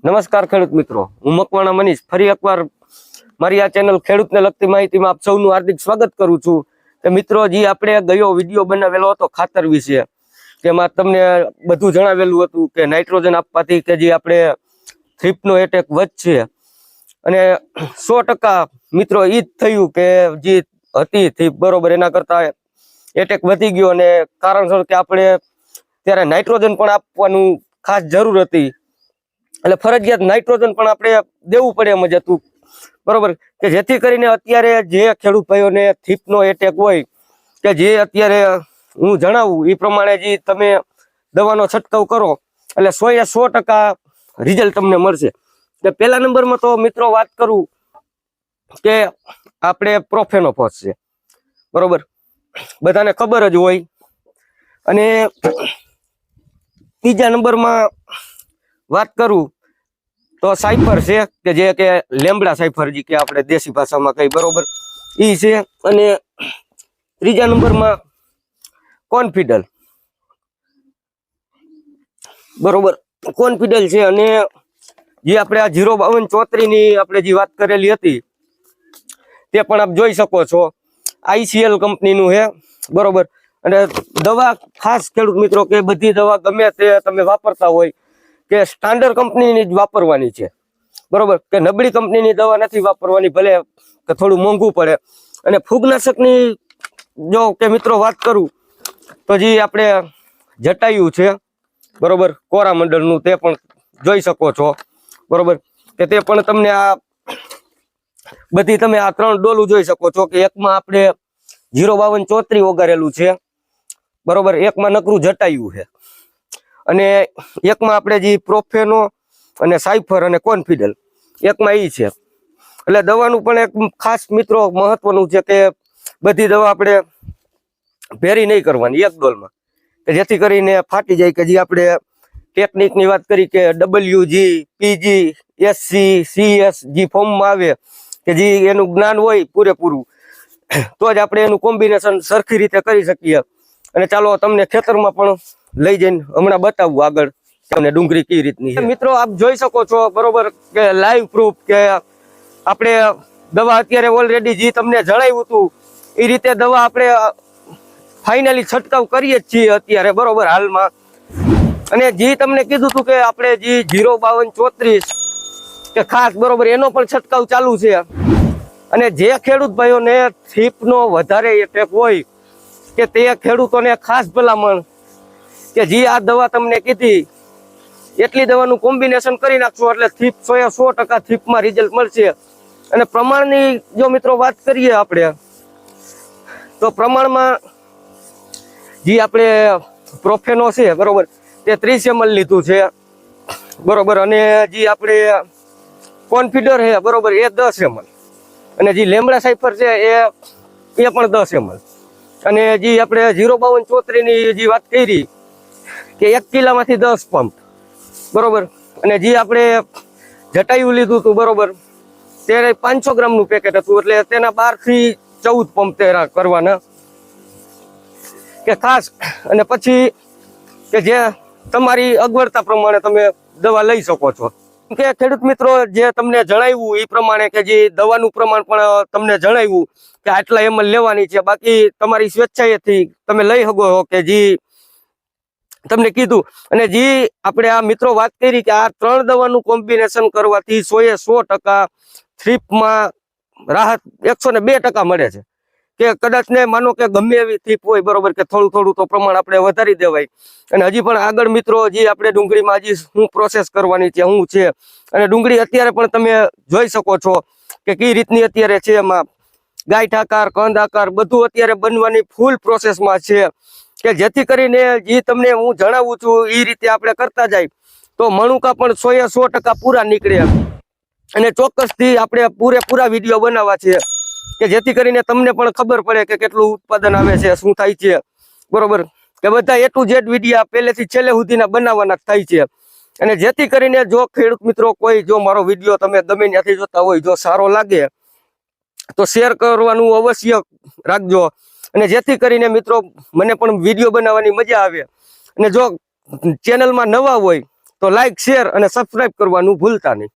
નમસ્કાર ખેડૂત મિત્રો. હું મકવાણા મનીષ. ફરી એકવાર મારી આ ચેનલ ખેડૂતને લગતી માહિતીમાં આપ સૌનું હાર્દિક સ્વાગત કરું છું. કે મિત્રો, જે આપણે ગયો વીડિયો બનાવેલો હતો ખાતર વિશે, તેમાં તમને બધું જણાવેલું હતું કે નાઇટ્રોજન આપવાથી કે જે આપણે થ્રીપનો એટેક વધશે. અને સો મિત્રો એ જ થયું કે જે હતી થ્રીપ, બરોબર, એના કરતા એટેક વધી ગયો અને કારણસર કે આપણે ત્યારે નાઇટ્રોજન પણ આપવાનું ખાસ જરૂર હતી. એટલે ફરજિયાત નાઇટ્રોજન પણ આપણે દેવું પડે એમ જ હતું. બરોબર? કે જેથી કરીને અત્યારે જે ખેડૂત ભાઈઓને થીપનો એટેક હોય, કે જે અત્યારે હું જણાવું એ પ્રમાણે જે તમે દવાનો છંટકાવ કરો, એટલે સો એ સો ટકા રિઝલ્ટ તમને મળશે. કે પહેલા નંબરમાં તો મિત્રો વાત કરું કે આપણે પ્રોફેનોફોસ છે બરોબર? બધાને ખબર જ હોય. અને બીજા નંબરમાં વાત કરું તો સાયફર છે કે જે કે લેમડા સાયફર જે કે આપણે દેશી ભાષામાં કઈ બરોબર? એ છે અને ત્રીજા નંબરમાં કોન્ફિડલ બરોબર? કોન્ફિડલ છે અને જે આપણે આ જીરો બાવન ચોત્રીની આપણે જે વાત કરેલી હતી, તે પણ આપ જોઈ શકો છો. આઈસીએલ કંપનીનું છે, બરોબર? અને દવા ખાસ ખેડૂત મિત્રો કે બધી દવા ગમે તે તમે વાપરતા હોય કે સ્ટાન્ડર્ડ કંપનીની જ વાપરવાની છે. બરોબર? કે નબળી કંપનીની દવા નથી વાપરવાની, ભલે કે થોડું મોંઘું પડે. અને ફૂગનાશકની જો કે મિત્રો વાત કરું, તો જે આપણે જટાયું છે, બરોબર? કોરામંડળનું તે પણ જોઈ શકો છો. બરોબર? કે તે પણ તમને આ બધી તમે આ ત્રણ ડોલું જોઈ શકો છો કે એકમાં આપણે જીરો બાવન ચોત્રી ઓગારેલું છે. બરોબર? એકમાં નકરું જટાયું છે. અને એકમાં આપણે જે પ્રોફેનો અને સાયફર અને કોન્ફિડલ એકમાં એ છે. એટલે દવાનું પણ એક ખાસ મિત્રો મહત્વનું છે કે બધી દવા આપણે ભેરી નહીં કરવાની, એક ડોલમાં. કે જેથી કરીને ફાટી જાય કે જે આપણે ટેકનિકની વાત કરી કે W G PG SC CS જે ફોર્મમાં આવે કે જે એનું જ્ઞાન હોય પૂરેપૂરું, તો જ આપણે એનું કોમ્બિનેશન સરખી રીતે કરી શકીએ. અને ચાલો તમને ખેતરમાં પણ લઈ જઈને હમણાં બતાવવું આગળ તમને ડુંગળી કઈ રીતની મિત્રો, આપ જોઈ શકો છો બરોબર કે લાઈવ પ્રૂફ કે આપણે દવા અત્યારે ઓલરેડી જે તમને જણાવ્યું હતું, એ રીતે દવા આપણે ફાઇનલી છંટકાવ કરીએ જ છીએ અત્યારે, બરોબર, હાલમાં. અને જે તમને કીધું હતું કે આપણે જે જીરો બાવન ચોત્રીસ કે ખાસ, બરોબર, એનો પણ છંટકાવ ચાલુ છે. અને જે ખેડૂત ભાઈઓને થીપનો વધારે એટેક હોય કે તે ખેડૂતોને ખાસ ભલામણ કે જે આ દવા તમને કીધી, એટલી દવાનું કોમ્બિનેશન કરી નાખશો એટલે થીપ સો એ સો ટકા થીપમાં રિઝલ્ટ મળશે. અને પ્રમાણની જો મિત્રો વાત કરીએ આપણે, તો પ્રમાણમાં જે આપણે પ્રોફેનો છે, બરોબર, તે ત્રીસ એમએલ લીધું છે. બરોબર, અને જે આપણે કોન્ફિડર છે, બરોબર, એ દસ એમએલ અને જે લેમડા સાઇફર છે, એ એ પણ દસ એમએલ અને જે આપણે જીરો બાવન ચોત્રીની જે વાત કરી, કે એક કિલામાંથી દસ પંપ. બરોબર? અને જે આપણે જટાયું લીધું હતું, બરોબર? ત્યારે પાંચસો ગ્રામનું પેકેટ હતું, એટલે તેના બારથી ચૌદ પંપ તેરા કરવાના. કે ખાસ, અને પછી કે જે તમારી અગવડતા પ્રમાણે તમે દવા લઈ શકો છો. કે ખેડૂત મિત્રો, જે તમને જણાવ્યું એ પ્રમાણે કે જે દવાનું પ્રમાણ પણ તમને જણાવ્યું કે આટલા એમ લેવાની છે. બાકી તમારી સ્વેચ્છાએથી તમે લઈ શકો કે જે તમને કીધું. અને જે આપણે આ મિત્રો વાત કરી કે આ ત્રણ દવાનું કોમ્બિનેશન કરવાથી સો એ સો ટકા થ્રીપમાં રાહત, એકસો ને બે ટકા મળે છે. કે કદાચ ને માનો કે ગમે એવી થીપ હોય, બરોબર, કે થોડું થોડું તો પ્રમાણ આપણે વધારી દેવાય. અને હજી પણ આગળ મિત્રો, હજી આપણે ડુંગળીમાં હજી શું પ્રોસેસ કરવાની છે, શું છે? અને ડુંગળી અત્યારે પણ તમે જોઈ શકો છો કે કઈ રીતની અત્યારે છે એમાં. ગાંઠ આકાર, કંદ આકાર બધું અત્યારે બનવાની ફૂલ પ્રોસેસમાં છે. કે જેથી કરીને જે તમને હું જણાવું છું એ રીતે આપણે કરતા જાય. તો મણુકા પણ સોએ સો ટકા પૂરા નીકળે અને ચોક્કસથી આપણે પૂરેપૂરા વીડિયો બનાવવા છે. કે જેથી કરીને તમને પણ ખબર પડે કે કેટલું ઉત્પાદન આવે છે, શું થાય છે. બરોબર? કે બધા એ ટુ ઝેડ વિડીયા પહેલેથી છેલ્લે સુધીના બનાવવાના થાય છે. અને જેથી કરીને જો ખેડૂત મિત્રો કોઈ જો મારો વીડિયો તમે ગમે ત્યાંથી જોતા હોય, જો સારો લાગે, તો શેર કરવાનું અવશ્ય રાખજો. અને જેથી કરીને મિત્રો મને પણ વીડિયો બનાવવાની મજા આવે. અને જો ચેનલમાં નવા હોય, તો લાઈક, શેર અને સબસ્ક્રાઇબ કરવાનું ભૂલતા નહીં.